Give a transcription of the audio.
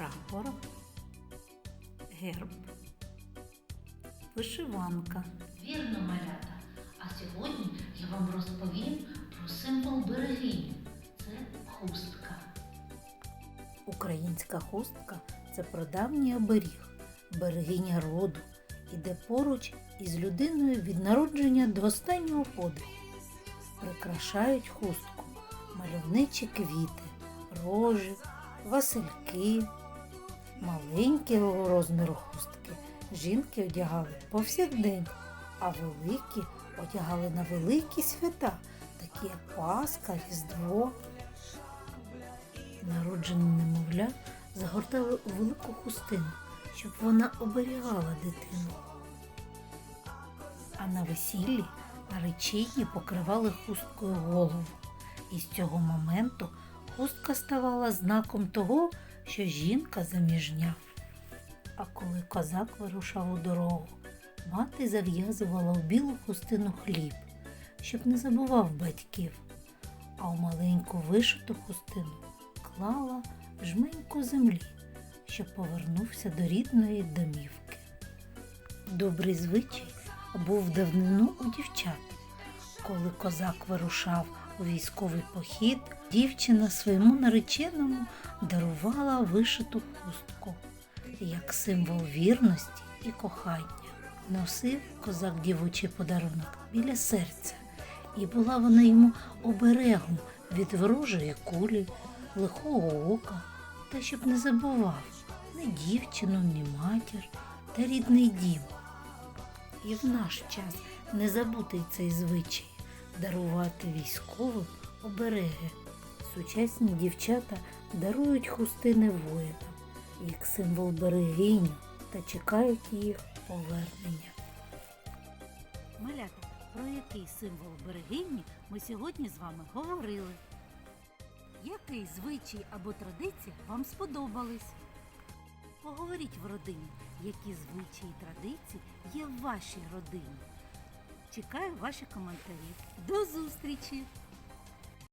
Прапор, герб, вишиванка, Вірно, малята. А сьогодні я вам розповім про символ берегині. Це хустка. Українська хустка це прадавній оберіг, берегиня роду, іде поруч із людиною від народження до останнього подиху. Прикрашають хустку мальовничі квіти, рожі, васильки, маленького розміру хустки. Жінки одягали повсякдень, а великі одягали на великі свята, такі як Пасха, Різдво. Народжене немовля загортали у велику хустину, щоб вона оберігала дитину. А на весіллі наречені покривали хусткою голову. І з цього моменту хустка ставала знаком того, що жінка заміжня. А коли козак вирушав у дорогу, мати зав'язувала в білу хустину хліб, щоб не забував батьків, а у маленьку вишиту хустину клала жменьку землі, щоб повернувся до рідної домівки. Добрий звичай був давнину у дівчат. Коли козак вирушав у військовий похід, дівчина своєму нареченому дарувала вишиту хустку як символ вірності і кохання. Носив козак дівочий подарунок біля серця, і була вона йому оберегом від ворожої кулі, лихого ока, та щоб не забував ні дівчину, ні матір та рідний дім. І в наш час не забутий цей звичай дарувати військовим обереги. Сучасні дівчата дарують хустини воїнам як символ берегині та чекають їх повернення. Малята, про який символ берегині ми сьогодні з вами говорили? Який звичай або традиція вам сподобались? Поговоріть в родині, які звичаї і традиції є в вашій родині. Чекаю ваші коментарі. До зустрічі!